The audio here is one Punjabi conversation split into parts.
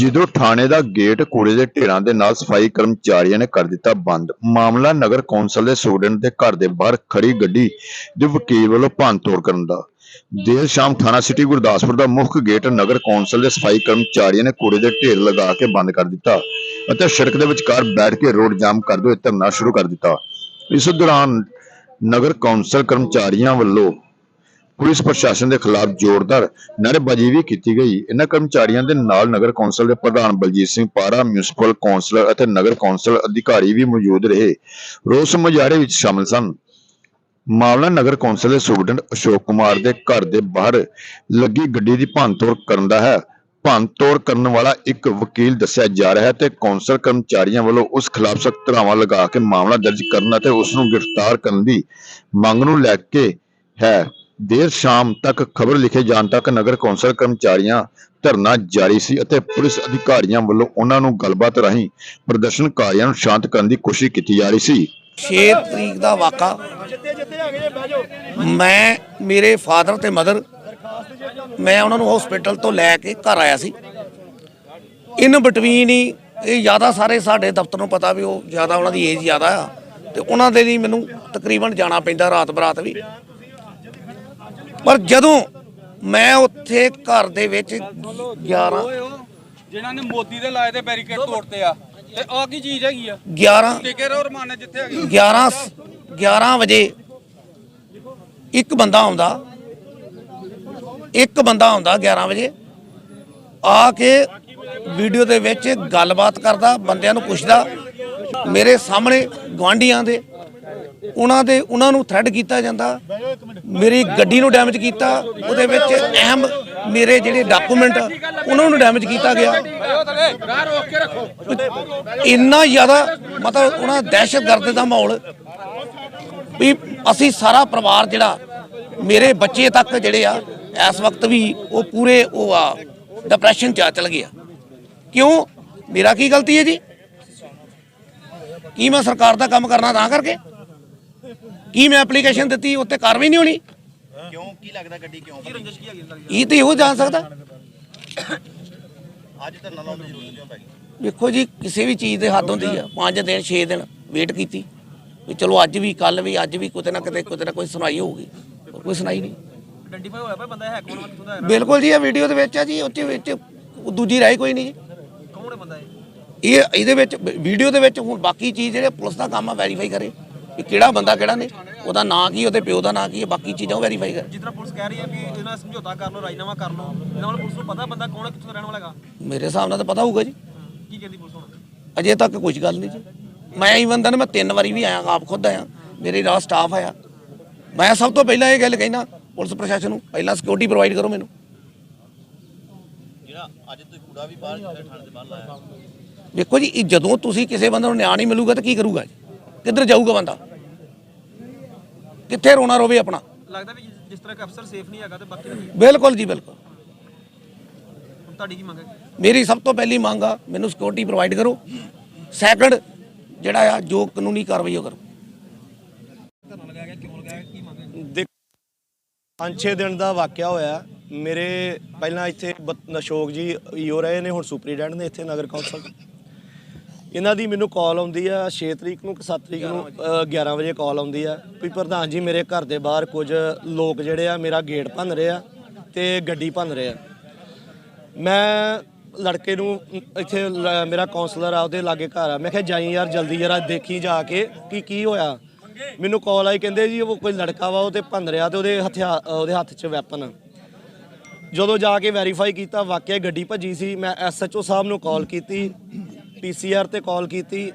ਜਦੋਂ ਥਾਣੇ ਦਾ ਗੇਟ ਕੂੜੇ ਦੇ ਢੇਰਾਂ ਦੇ ਨਾਲ ਸਫ਼ਾਈ ਕਰਮਚਾਰੀਆਂ ਨੇ ਕਰ ਦਿੱਤਾ ਬੰਦ, ਮਾਮਲਾ ਨਗਰ ਕੌਂਸਲ ਦੇ ਸਟੂਡੈਂਟ ਦੇ ਘਰ ਦੇ ਬਾਹਰ ਖੜੀ ਗੱਡੀ ਦੇ ਵਕੀਲ ਵੱਲੋਂ ਭੰਨਤੋੜ ਕਰਨ ਦਾ। ਦੇਰ ਸ਼ਾਮ ਥਾਣਾ ਸਿਟੀ ਗੁਰਦਾਸਪੁਰ ਦਾ ਮੁੱਖ ਗੇਟ ਨਗਰ ਕੌਂਸਲ ਦੇ ਸਫ਼ਾਈ ਕਰਮਚਾਰੀਆਂ ਨੇ ਕੂੜੇ ਦੇ ਢੇਰ ਲਗਾ ਕੇ ਬੰਦ ਕਰ ਦਿੱਤਾ ਅਤੇ ਸੜਕ ਦੇ ਵਿਚਕਾਰ ਬੈਠ ਕੇ ਰੋਡ ਜਾਮ ਕਰਦੇ ਹੋਏ ਧਰਨਾ ਸ਼ੁਰੂ ਕਰ ਦਿੱਤਾ। ਇਸ ਦੌਰਾਨ ਨਗਰ ਕੌਂਸਲ ਕਰਮਚਾਰੀਆਂ ਵੱਲੋਂ ਪੁਲਿਸ ਪ੍ਰਸ਼ਾਸਨ ਦੇ ਖਿਲਾਫ ਜ਼ੋਰਦਾਰ ਨਾਅਰੇਬਾਜ਼ੀ ਵੀ ਕੀਤੀ ਗਈ। ਇਹਨਾਂ ਕਰਮਚਾਰੀਆਂ ਦੇ ਨਾਲ ਨਗਰ ਕੌਂਸਲ ਦੇ ਪ੍ਰਧਾਨ ਬਲਜੀਤ ਸਿੰਘ ਪਾਰਾ ਮਿਊਨਿਸਪਲ ਕੌਂਸਲਰ ਅਤੇ ਨਗਰ ਕੌਂਸਲ ਅਧਿਕਾਰੀ ਵੀ ਮੌਜੂਦ ਰਹੇ। ਰੋਸ ਮੁਜ਼ਾਹਰੇ ਵਿੱਚ ਸ਼ਾਮਲ ਸਨ। ਮਾਮਲਾ ਨਗਰ ਕੌਂਸਲ ਦੇ ਸੁਪਰਡੈਂਟ ਅਸ਼ੋਕ ਕੁਮਾਰ ਦੇ ਘਰ ਦੇ ਬਾਹਰ ਲੱਗੀ ਗੱਡੀ ਦੀ ਭੰਨਤੋੜ ਕਰਨ ਦਾ ਹੈ। ਭੰਨਤੋੜ ਕਰਨ ਵਾਲਾ ਇੱਕ ਵਕੀਲ ਦੱਸਿਆ ਜਾ ਰਿਹਾ ਹੈ ਤੇ ਕੌਂਸਲ ਕਰਮਚਾਰੀਆਂ ਵੱਲੋਂ ਉਸ ਖਿਲਾਫ ਸਖਤ ਧਾਰਾਵਾਂ ਲਗਾ ਕੇ ਮਾਮਲਾ ਦਰਜ ਕਰਨ ਅਤੇ ਉਸ ਨੂੰ ਗ੍ਰਿਫਤਾਰ ਕਰਨ ਦੀ ਮੰਗ ਨੂੰ ਲੈ ਕੇ ਹੈ। ਦੇਰ ਸ਼ਾਮ ਤੱਕ ਖਬਰ ਲਿਖੇ ਜਾਣ ਤੱਕ ਨਗਰ ਕੌਂਸਲ ਕਰਮਚਾਰੀਆਂ ਧਰਨਾ ਜਾਰੀ ਸੀ ਅਤੇ ਪੁਲਿਸ ਅਧਿਕਾਰੀਆਂ ਵੱਲੋਂ ਉਹਨਾਂ ਨੂੰ ਗੱਲਬਾਤ ਰਾਹੀਂ ਪ੍ਰਦਰਸ਼ਨਕਾਰੀਆਂ ਨੂੰ ਸ਼ਾਂਤ ਕਰਨ ਦੀ ਕੋਸ਼ਿਸ਼ ਕੀਤੀ ਜਾ ਰਹੀ ਸੀ। 6 ਤਰੀਕ ਦਾ ਵਾਕਾ। ਮੈਂ, ਮੇਰੇ ਫਾਦਰ ਤੇ ਮਦਰ ਮੈਂ ਉਹਨਾਂ ਨੂੰ ਹਸਪੀਟਲ ਤੋਂ ਲੈ ਕੇ ਘਰ ਆਇਆ ਸੀ। ਇਨ ਬਿਟਵੀਨ ਹੀ ਇਹ ਜ਼ਿਆਦਾ ਸਾਰੇ ਸਾਡੇ ਦਫ਼ਤਰ ਨੂੰ ਪਤਾ ਵੀ ਉਹ ਜ਼ਿਆਦਾ ਉਹਨਾਂ ਦੀ ਏਜ ਜ਼ਿਆਦਾ ਆ। ਤੇ ਉਹਨਾਂ ਦੇ ਲਈ ਮੈਨੂੰ ਤਕਰੀਬਨ ਜਾਣਾ ਪੈਂਦਾ ਰਾਤ ਬਰਾਤ ਵੀ। ਪਰ ਜਦੋਂ ਮੈਂ ਉੱਥੇ ਘਰ ਦੇ ਵਿੱਚ 11 ਜਿਨ੍ਹਾਂ ਨੇ ਮੋਦੀ ਦੇ ਲਾਏ ਤੇ ਬੈਰੀਕੇਡ ਤੋੜਤੇ ਆ ਤੇ ਆ ਕੀ ਚੀਜ਼ ਹੈਗੀ ਆ? 11 ਟਿਕੇ ਰਹੋ ਰਮਾਨੇ ਜਿੱਥੇ ਹੈਗੀ 11 11 ਵਜੇ ਇੱਕ ਬੰਦਾ ਆਉਂਦਾ ਇੱਕ ਬੰਦਾ ਆਉਂਦਾ 11 ਵਜੇ ਆ ਕੇ ਵੀਡੀਓ ਦੇ ਵਿੱਚ ਗੱਲਬਾਤ ਕਰਦਾ ਬੰਦਿਆਂ ਨੂੰ ਪੁੱਛਦਾ ਮੇਰੇ ਸਾਹਮਣੇ ਗਵਾਂਢੀਆਂ ਦੇ ਉਹਨਾਂ ਦੇ, ਉਹਨਾਂ ਨੂੰ ਥ੍ਰੈਡ ਕੀਤਾ ਜਾਂਦਾ। ਮੇਰੀ ਗੱਡੀ ਨੂੰ ਡੈਮੇਜ ਕੀਤਾ। ਉਹਦੇ ਵਿੱਚ ਅਹਿਮ ਮੇਰੇ ਜਿਹੜੇ ਡਾਕੂਮੈਂਟ ਉਹਨਾਂ ਨੂੰ ਡੈਮੇਜ ਕੀਤਾ ਗਿਆ। ਇੰਨਾ ਜ਼ਿਆਦਾ ਮਤਲਬ ਉਹਨਾਂ ਦਹਿਸ਼ਤਗਰਦ ਦਾ ਮਾਹੌਲ ਵੀ ਅਸੀਂ ਸਾਰਾ ਪਰਿਵਾਰ ਜਿਹੜਾ ਮੇਰੇ ਬੱਚੇ ਤੱਕ ਜਿਹੜੇ ਆ, ਇਸ ਵਕਤ ਵੀ ਉਹ ਪੂਰੇ ਉਹ ਆ ਡਿਪਰੈਸ਼ਨ ਚ ਆ ਚਲ ਗਿਆ ਕਿਉਂ? ਮੇਰਾ ਕੀ ਗਲਤੀ ਹੈ ਜੀ? ਕੀ ਮੈਂ ਸਰਕਾਰ ਦਾ ਕੰਮ ਕਰਨਾ ਤਾਂ ਕਰਕੇ? ਕੀ ਮੈਂ ਐਪਲੀਕੇਸ਼ਨ ਦਿੱਤੀ ਉੱਤੇ ਕਾਰਵਾਈ ਨਹੀਂ ਹੋਣੀ। ਕਿਉਂ ਕੀ ਲੱਗਦਾ ਗੱਡੀ ਕਿਉਂ ਇਹ ਤੇ ਇਹੋ ਜਾਣ ਸਕਦਾ। ਅੱਜ ਧਰਨਾ ਲਾਉਣ ਦੀ ਜ਼ਰੂਰਤ ਕਿਉਂ ਪੈ ਗਈ? ਵੇਖੋ ਜੀ ਕਿਸੇ ਵੀ ਚੀਜ਼ ਦੇ ਹੱਦ ਹੁੰਦੀ ਆ। 5 ਦਿਨ 6 ਦਿਨ ਵੇਟ ਕੀਤੀ। ਵੀ ਚਲੋ ਅੱਜ ਵੀ ਕੱਲ ਵੀ ਅੱਜ ਵੀ ਕਿਤੇ ਨਾ ਕਿਤੇ ਕਿਤੇ ਨਾ ਕੋਈ ਸੁਣਾਈ ਹੋਊਗੀ। ਕੋਈ ਸੁਣਾਈ ਨਹੀਂ। ਆਇਡੈਂਟੀਫਾਈ ਹੋਇਆ ਪਿਆ ਬੰਦਾ ਹੈ? ਕੌਣ ਕਿੱਥੋਂ ਦਾ ਬਿਲਕੁਲ ਜੀ ਇਹ ਵੀਡੀਓ ਦੇ ਵਿੱਚ ਆ ਜੀ ਉੱਚ ਵਿੱਚ ਦੂਜੀ ਰਾਈ ਕੋਈ ਨਹੀਂ ਜੀ। ਕੌਣ ਹੈ ਬੰਦਾ ਇਹ? ਇਹ ਇਹਦੇ ਵਿੱਚ ਵੀਡੀਓ ਦੇ ਵਿੱਚ ਹੁਣ ਬਾਕੀ ਚੀਜ਼ ਜਿਹੜੇ ਪੁਲਿਸ ਦਾ ਕੰਮ ਆ ਵੈਰੀਫਾਈ ਕਰੇ। ਕਿ ਕਿਹੜਾ ਬੰਦਾ ਕਿਹੜਾ ਨਹੀਂ ਉਹਦਾ ਨਾਂ ਕੀ ਉਹਦੇ ਪਿਓ ਦਾ ਨਾਂ ਕੀ ਹੈ ਬਾਕੀ ਚੀਜ਼ਾਂ ਉਹ ਵੈਰੀਫਾਈ ਕਰੇ। ਜਿਸ ਤਰ੍ਹਾਂ ਪੁਲਿਸ ਕਹਿ ਰਹੀ ਹੈ ਵੀ ਇਹਨਾਂ ਨਾਲ ਸਮਝੌਤਾ ਕਰ ਲਓ ਰਾਜਨਾਮਾ ਕਰ ਲਓ ਇਹਨਾਂ ਨਾਲ ਪੁਲਿਸ ਨੂੰ ਪਤਾ ਬੰਦਾ ਕੌਣ ਹੈ ਕਿੱਥੋਂ ਦਾ ਰਹਿਣ ਵਾਲਾ ਹੈਗਾ? ਮੇਰੇ ਹਿਸਾਬ ਨਾਲ ਤਾਂ ਪਤਾ ਹੋਊਗਾ ਜੀ। ਕੀ ਕਹਿੰਦੀ ਪੁਲਿਸ ਹੁਣ? ਅਜੇ ਤੱਕ ਕੁਝ ਗੱਲ ਨਹੀਂ ਜੀ। ਮੈਂ ਈਵਨ ਦਨ ਮੈਂ ਤਿੰਨ ਵਾਰੀ ਵੀ ਆਇਆ ਆਪ ਖੁਦ ਆਇਆ। ਮੇਰੇ ਨਾਲ ਸਟਾਫ ਆਇਆ। ਮੈਂ ਸਭ ਤੋਂ ਪਹਿਲਾਂ ਇਹ ਗੱਲ ਕਹਿਣਾ ਪੁਲਿਸ ਪ੍ਰਸ਼ਾਸਨ ਨੂੰ ਪਹਿਲਾਂ ਸਿਕਿਉਰਿਟੀ ਪ੍ਰੋਵਾਈਡ ਕਰੋ ਮੈਨੂੰ। ਜਿਹੜਾ ਅੱਜ ਤੁਸੀਂ ਕੂੜਾ ਵੀ ਬਾਹਰ ਥਾਣੇ ਦੇ ਬਾਹਰ ਲਾਇਆ। ਦੇਖੋ ਜੀ ਇਹ ਜਦੋਂ ਤੁਸੀਂ ਕਿਸੇ ਬੰਦੇ ਨੂੰ ਨਿਆਂ ਨਹੀਂ ਮਿਲੂਗਾ ਤਾਂ ਕੀ ਕਰੂਗਾ ਜੀ? ਕਿੱਧਰ ਜਾਊਗਾ ਬੰਦਾ? ਕਿੱਥੇ ਰੋਣਾ ਰੋਵੇ ਆਪਣਾ? ਲੱਗਦਾ ਵੀ ਜਿਸ- ਜਿਸ ਤਰ੍ਹਾਂ ਕਿ ਅਫਸਰ ਸੇਫ ਨਹੀਂ ਹੈਗਾ ਤੇ ਬਾਕੀ ਨਹੀਂ ਬਿਲਕੁਲ ਜੀ ਬਿਲਕੁਲ। ਹੁਣ ਤੁਹਾਡੀ ਕੀ ਮੰਗ ਹੈ? ਮੇਰੀ ਸਭ ਤੋਂ ਪਹਿਲੀ ਮੰਗ ਆ ਮੈਨੂੰ ਸਿਕਿਉਰਿਟੀ ਪ੍ਰੋਵਾਈਡ ਕਰੋ। ਸੈਕੰਡ ਜਿਹੜਾ ਆ ਜੋ ਕਾਨੂੰਨੀ ਕਾਰਵਾਈ ਉਹ ਕਰੋ। ਦੇਖ ਦਿਨ ਦਾ ਵਾਕਿਆ ਹੋਇਆ। ਮੇਰੇ ਪਹਿਲਾਂ ਇੱਥੇ ਬ- ਅਸ਼ੋਕ ਜੀ ਈਓ ਰਹੇ ਨੇ ਹੁਣ ਸੁਪਰੀਡੈਂਟ ਨੇ ਇੱਥੇ ਨਗਰ ਕੌਂਸਲ। ਇਹਨਾਂ ਦੀ ਮੈਨੂੰ ਕਾਲ ਆਉਂਦੀ ਆ 6 ਤਰੀਕ ਨੂੰ ਕਿ 7 ਤਰੀਕ ਨੂੰ ਅ, 11 ਵਜੇ ਕਾਲ ਆਉਂਦੀ ਆ। ਵੀ ਪ੍ਰਧਾਨ ਜੀ ਮੇਰੇ ਘਰ ਦੇ ਬਾਹਰ ਕੁਝ ਲੋਕ ਜਿਹੜੇ ਆ ਮੇਰਾ ਗੇਟ ਭੰਨ ਰਹੇ ਆ ਤੇ ਗੱਡੀ ਭੰਨ ਰਹੇ ਆ। ਮੈਂ ਲੜਕੇ ਨੂੰ ਇੱਥੇ ਮੇਰਾ ਕਾਉਂਸਲਰ ਆ ਉਹਦੇ ਲਾਗੇ ਘਰ ਆ। ਮੈਂ ਕਿਹਾ ਜਾਈ ਯਾਰ ਜਲਦੀ ਜਰਾ ਦੇਖੀ ਜਾ ਕੇ ਕਿ ਕੀ ਹੋਇਆ? ਮੈਨੂੰ ਕਾਲ ਆਈ ਕਹਿੰਦੇ ਜੀ ਉਹ ਕੋਈ ਲੜਕਾ ਵਾ ਉਹ ਤੇ ਭੰਨ ਰਿਹਾ ਤੇ ਉਹਦੇ ਹਥਿਆਰ ਉਹਦੇ ਹੱਥ 'ਚ ਵੈਪਨ ਆ। ਜਦੋਂ ਜਾ ਕੇ ਵੈਰੀਫਾਈ ਕੀਤਾ ਵਾਕਿਆ ਗੱਡੀ ਭੱਜੀ ਸੀ। ਮੈਂ ਐਸਐਚਓ ਸਾਹਿਬ ਨੂੰ ਕਾਲ ਕੀਤੀ। ਪੀਸੀਆਰ ਤੇ ਕਾਲ ਕੀਤੀ।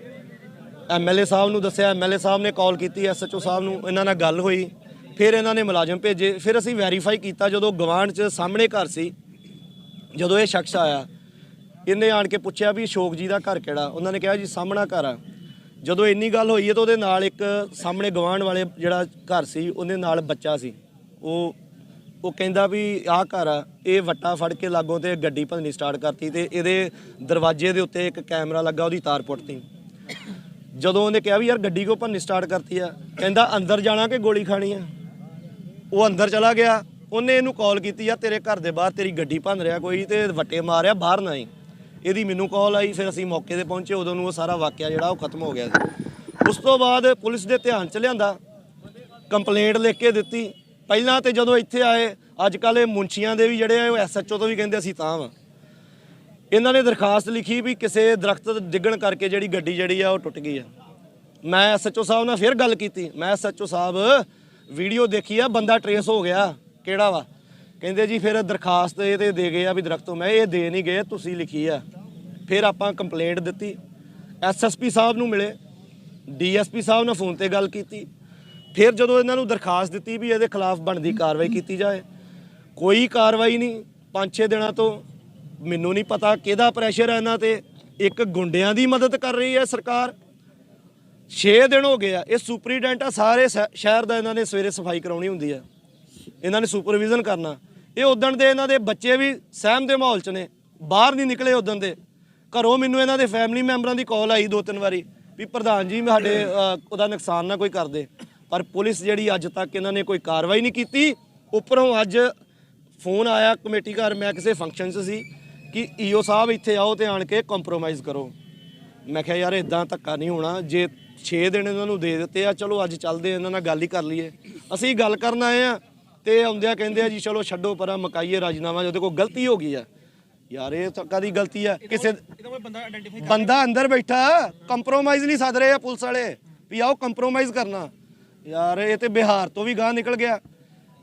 ਐਮਐਲਏ ਸਾਹਿਬ ਨੂੰ ਦੱਸਿਆ। ਐਮਐਲਏ ਸਾਹਿਬ ਨੇ ਕਾਲ ਕੀਤੀ ਐਸਐਚਓ ਸਾਹਿਬ ਨੂੰ। ਇਹਨਾਂ ਨਾਲ ਗੱਲ ਹੋਈ। ਫਿਰ ਇਹਨਾਂ ਨੇ ਮੁਲਾਜ਼ਮ ਭੇਜੇ। ਫਿਰ ਅਸੀਂ ਵੈਰੀਫਾਈ ਕੀਤਾ ਜਦੋਂ ਗਵਾਂਢ 'ਚ ਸਾਹਮਣੇ ਘਰ ਸੀ। ਜਦੋਂ ਇਹ ਸ਼ਖਸ ਆਇਆ, ਇਹਨੇ ਆਣ ਕੇ ਪੁੱਛਿਆ ਵੀ ਅਸ਼ੋਕ ਜੀ ਦਾ ਘਰ ਕਿਹੜਾ? ਉਹਨਾਂ ਨੇ ਕਿਹਾ ਜੀ, ਸਾਹਮਣਾ ਘਰ ਆ। ਜਦੋਂ ਇੰਨੀ ਗੱਲ ਹੋਈ ਹੈ ਤਾਂ ਉਹਦੇ ਨਾਲ ਇੱਕ ਸਾਹਮਣੇ ਗਵਾਂਢ ਵਾਲੇ ਜਿਹੜਾ ਘਰ ਸੀ, ਉਹਦੇ ਨਾਲ ਬੱਚਾ ਸੀ। ਉਹ ਉਹ ਕਹਿੰਦਾ ਵੀ ਆਹ ਘਰ ਆ, ਇਹ ਵੱਟਾ ਫੜ ਕੇ ਲਾਗੋਂ ਤੇ ਗੱਡੀ ਭੰਨਣੀ ਸਟਾਰਟ ਕਰਤੀ ਤੇ ਇਹਦੇ ਦਰਵਾਜ਼ੇ ਦੇ ਉੱਤੇ ਇੱਕ ਕੈਮਰਾ ਲੱਗਾ ਉਹਦੀ ਤਾਰ ਪੁੱਟਤੀ। ਜਦੋਂ ਉਹਨੇ ਕਿਹਾ ਵੀ ਯਾਰ ਗੱਡੀ ਕਿਉਂ ਭੰਨਣੀ ਸਟਾਰਟ ਕਰਤੀ ਆ, ਕਹਿੰਦਾ ਅੰਦਰ ਜਾਣਾ ਕਿ ਗੋਲੀ ਖਾਣੀ ਆ? ਉਹ ਅੰਦਰ ਚਲਾ ਗਿਆ, ਉਹਨੇ ਇਹਨੂੰ ਕਾਲ ਕੀਤੀ ਆ ਤੇਰੇ ਘਰ ਦੇ ਬਾਹਰ ਤੇਰੀ ਗੱਡੀ ਭੰਨ ਰਿਹਾ ਕੋਈ ਤੇ ਵੱਟੇ ਮਾਰਿਆ, ਬਾਹਰ ਨਾ ਆਈ। ਇਹਦੀ ਮੈਨੂੰ ਕਾਲ ਆਈ, ਫਿਰ ਅਸੀਂ ਮੌਕੇ ਤੇ ਪਹੁੰਚੇ, ਉਦੋਂ ਨੂੰ ਉਹ ਸਾਰਾ ਵਾਕਿਆ ਜਿਹੜਾ ਉਹ ਖਤਮ ਹੋ ਗਿਆ ਸੀ। ਉਸ ਤੋਂ ਬਾਅਦ ਪੁਲਿਸ ਦੇ ਧਿਆਨ ਚ ਲਿਆਂਦਾ, ਕੰਪਲੇਂਟ ਲਿਖ ਕੇ ਦਿੱਤੀ ਪਹਿਲਾਂ ਤੇ ਜਦੋਂ ਇੱਥੇ ਆਏ ਅੱਜ ਕੱਲ ਇਹ ਮੁੰਸ਼ੀਆਂ ਦੇ ਵੀ ਜਿਹੜੇ ਆ, ਉਹ ਐਸਐਚਓ ਤੋਂ ਵੀ ਕਹਿੰਦੇ ਅਸੀਂ ਤਾਂ ਵਾਂ। ਇਹਨਾਂ ਨੇ ਦਰਖਾਸਤ ਲਿਖੀ ਵੀ ਕਿਸੇ ਦਰਖਤ ਡਿੱਗਣ ਕਰਕੇ ਜਿਹੜੀ ਗੱਡੀ ਜਿਹੜੀ ਆ, ਉਹ ਟੁੱਟ ਗਈ ਆ। ਮੈਂ ਐਸਐਚਓ ਸਾਹਿਬ ਨਾਲ ਫਿਰ ਗੱਲ ਕੀਤੀ। ਮੈਂ ਐਸਐਚਓ ਸਾਹਿਬ, ਵੀਡੀਓ ਦੇਖੀ ਆ, ਬੰਦਾ ਟਰੇਸ ਹੋ ਗਿਆ। ਕਿਹੜਾ ਵਾ? ਕਹਿੰਦੇ ਜੀ ਫਿਰ ਦਰਖਾਸਤ ਇਹ ਤੇ ਦੇ ਗਏ ਆ ਵੀ ਦਰਖਤੋਂ ਮੈਂ ਇਹ ਦੇ ਨਹੀਂ ਗਏ, ਤੁਸੀਂ ਲਿਖੀ ਆ। ਫਿਰ ਆਪਾਂ ਕੰਪਲੇਂਟ ਦਿੱਤੀ। ਐਸਐਸਪੀ ਸਾਹਿਬ ਨੂੰ ਮਿਲੇ। ਡੀਐਸਪੀ ਸਾਹਿਬ ਨਾਲ ਫੋਨ ਤੇ ਗੱਲ ਕੀਤੀ। ਫਿਰ ਜਦੋਂ ਇਹਨਾਂ ਨੂੰ ਦਰਖਾਸਤ ਦਿੱਤੀ ਵੀ ਇਹਦੇ ਖਿਲਾਫ ਬਣਦੀ ਕਾਰਵਾਈ ਕੀਤੀ ਜਾਏ, ਕੋਈ ਕਾਰਵਾਈ ਨਹੀਂ 5-6 ਦਿਨਾਂ ਤੋਂ ਮੈਨੂੰ ਨਹੀਂ ਪਤਾ ਕਿਹਦਾ ਪ੍ਰੈਸ਼ਰ ਹੈ ਇਹਨਾਂ ਤੇ, ਇੱਕ ਗੁੰਡਿਆਂ ਦੀ ਮਦਦ ਕਰ ਰਹੀ ਹੈ ਸਰਕਾਰ। 6 ਦਿਨ ਹੋ ਗਏ ਆ, ਇਹ ਸੁਪਰੀਡੈਂਟ ਆ, ਸਾਰੇ ਸ਼ਹਿ- ਸ਼ਹਿਰ ਦਾ ਇਹਨਾਂ ਨੇ ਸਵੇਰੇ ਸਫ਼ਾਈ ਕਰਾਉਣੀ ਹੁੰਦੀ ਆ। ਇਹਨਾਂ ਨੇ ਸੁਪਰਵਿਜ਼ਨ ਕਰਨਾ। ਇਹ ਉਦਣ ਦੇ ਇਹਨਾਂ ਦੇ ਬੱਚੇ ਵੀ ਸਹਿਮ ਦੇ ਮਾਹੌਲ 'ਚ ਨੇ, ਬਾਹਰ ਨਹੀਂ ਨਿਕਲੇ ਉਦਣ ਦੇ। ਘਰੋਂ ਮੈਨੂੰ ਇਹਨਾਂ ਦੇ ਫੈਮਿਲੀ ਮੈਂਬਰਾਂ ਦੀ ਕਾਲ ਆਈ ਦੋ ਤਿੰਨ ਵਾਰੀ ਵੀ ਪ੍ਰਧਾਨ ਜੀ, ਸਾਡੇ ਉਹਦਾ ਨੁਕਸਾਨ ਨਾ ਕੋਈ ਕਰਦੇ ਪਰ ਪੁਲਿਸ ਜਿਹੜੀ ਅੱਜ ਤੱਕ ਇਹਨਾਂ ਨੇ ਕੋਈ ਕਾਰਵਾਈ ਨਹੀਂ ਕੀਤੀ। ਉੱਪਰੋਂ ਅੱਜ ਫੋਨ ਆਇਆ ਕਮੇਟੀ ਘਰ ਮੈਂ ਕਿਸੇ ਫੰਕਸ਼ਨ 'ਚ ਸੀ ਕਿ ਈਓ ਸਾਹਿਬ ਇੱਥੇ ਆਓ ਤੇ ਆਣ ਕੇ ਕੰਪਰੋਮਾਈਜ਼ ਕਰੋ। ਮੈਂ ਕਿਹਾ ਯਾਰ ਇਦਾਂ ਧੱਕਾ ਨਹੀਂ ਹੋਣਾ। ਜੇ 6 ਦਿਨ ਇਹਨਾਂ ਨੂੰ ਦੇ ਦਿੱਤੇ ਆ ਚਲੋ ਅੱਜ ਚੱਲਦੇ ਇਹਨਾਂ ਨਾਲ ਗੱਲ ਹੀ ਕਰ ਲਈਏ। ਅਸੀਂ ਗੱਲ ਕਰਨ ਆਏ ਆ ਤੇ ਆਉਂਦਿਆਂ ਕਹਿੰਦੇ ਆ ਜੀ ਚਲੋ ਛੱਡੋ ਪਰਾਂ ਮਕਾਈਏ ਰਾਜਨਾਮਾ ਉਹਦੇ ਕੋਲ ਗਲਤੀ ਹੋ ਗਈ ਆ। ਯਾਰ ਇਹ ਤਾਂ ਕਾਦੀ ਗਲਤੀ ਆ? ਕਿਸੇ ਕੋਈ ਬੰਦਾ ਅੰਦਰ ਬੈਠਾ ਕੰਪਰੋਮਾਈਜ਼ ਨਹੀਂ ਸੱਦ ਰਹੇ ਆ ਪੁਲਿਸ ਵਾਲੇ ਵੀ ਆਓ ਕੰਪਰੋਮਾਈਜ਼ ਕਰਨਾ। ਯਾਰ, ਇਹ ਤੇ ਬਿਹਾਰ ਤੋਂ ਵੀ ਗਾਂ ਨਿਕਲ ਗਿਆ।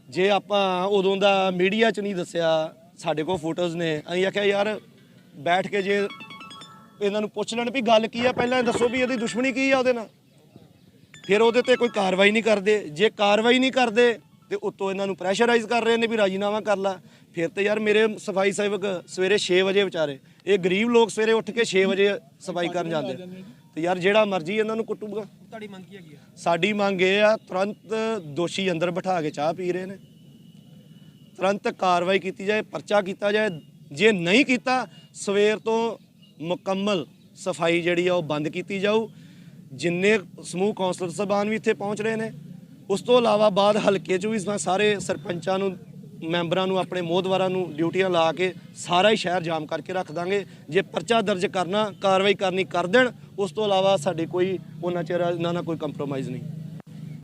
ਜੇ ਆਪਾਂ ਉਦੋਂ ਦਾ ਮੀਡੀਆ 'ਚ ਨਹੀਂ ਦੱਸਿਆ, ਸਾਡੇ ਕੋਲ ਫੋਟੋਜ਼ ਨੇ, ਅਸੀਂ ਆਖਿਆ, ਯਾਰ, ਬੈਠ ਕੇ ਜੇ ਇਹਨਾਂ ਨੂੰ ਪੁੱਛ ਲੈਣ ਵੀ ਗੱਲ ਕੀ ਆ, ਪਹਿਲਾਂ ਦੱਸੋ ਵੀ ਇਹਦੀ ਦੁਸ਼ਮਣੀ ਕੀ ਆ ਉਹਦੇ ਨਾਲ। ਫਿਰ ਉਹਦੇ ਤੇ ਕੋਈ ਕਾਰਵਾਈ ਨਹੀਂ ਕਰਦੇ। ਜੇ ਕਾਰਵਾਈ ਨਹੀਂ ਕਰਦੇ, ਤੇ ਉੱਤੋਂ ਇਹਨਾਂ ਨੂੰ ਪ੍ਰੈਸ਼ਰਾਈਜ਼ ਕਰ ਰਹੇ ਨੇ ਵੀ ਰਾਜੀਨਾਮਾ ਕਰ ਲਾ। ਫਿਰ ਤੇ ਯਾਰ, ਮੇਰੇ ਸਫ਼ਾਈ ਸੇਵਕ ਸਵੇਰੇ 6 ਵਜੇ ਵਿਚਾਰੇ, ਇਹ ਗਰੀਬ ਲੋਕ ਸਵੇਰੇ ਉੱਠ ਕੇ 6 ਵਜੇ ਸਫ਼ਾਈ ਕਰਨ ਜਾਂਦੇ। ਤੇ ਯਾਰ ਜਿਹੜਾ ਮਰਜ਼ੀ ਇਹਨਾਂ ਨੂੰ ਕੁੱਟੂਗਾ। ਤੁਹਾਡੀ ਮੰਗ ਕੀ ਹੈਗੀ ਆ? ਸਾਡੀ ਮੰਗ ਇਹ ਆ ਤੁਰੰਤ ਦੋਸ਼ੀ ਅੰਦਰ ਬਿਠਾ ਕੇ ਚਾਹ ਪੀ ਰਹੇ ਨੇ। ਤੁਰੰਤ ਕਾਰਵਾਈ ਕੀਤੀ ਜਾਏ ਪਰਚਾ ਕੀਤਾ ਜਾਏ। ਜੇ ਨਹੀਂ ਕੀਤਾ ਸਵੇਰ ਤੋਂ ਮੁਕੰਮਲ ਸਫ਼ਾਈ ਜਿਹੜੀ ਆ ਉਹ ਬੰਦ ਕੀਤੀ ਜਾਊ। ਜਿੰਨੇ ਸਮੂਹ ਕੌਂਸਲਰ ਸਭਾਨ ਵੀ ਇੱਥੇ ਪਹੁੰਚ ਰਹੇ ਨੇ ਉਸ ਤੋਂ ਇਲਾਵਾ ਬਾਅਦ ਹਲਕੇ 'ਚ ਵੀ ਸਾਰੇ ਸਰਪੰਚਾਂ ਨੂੰ ਮੈਂਬਰਾਂ ਨੂੰ, ਆਪਣੇ ਮੋਹਦਵਾਰਾਂ ਨੂੰ ਡਿਊਟੀਆਂ ਲਾ ਕੇ ਸਾਰਾ ਹੀ ਸ਼ਹਿਰ ਜਾਮ ਕਰਕੇ ਰੱਖ ਦਾਂਗੇ। ਜੇ ਪਰਚਾ ਦਰਜ ਕਰਨਾ, ਕਾਰਵਾਈ ਕਰਨੀ ਕਰ ਦੇਣ, ਉਸ ਤੋਂ ਇਲਾਵਾ ਸਾਡੇ ਕੋਈ ਉਹਨਾਂ ਚਿਰ, ਨਾ ਕੋਈ ਕੰਪਰੋਮਾਈਜ਼ ਨਹੀਂ।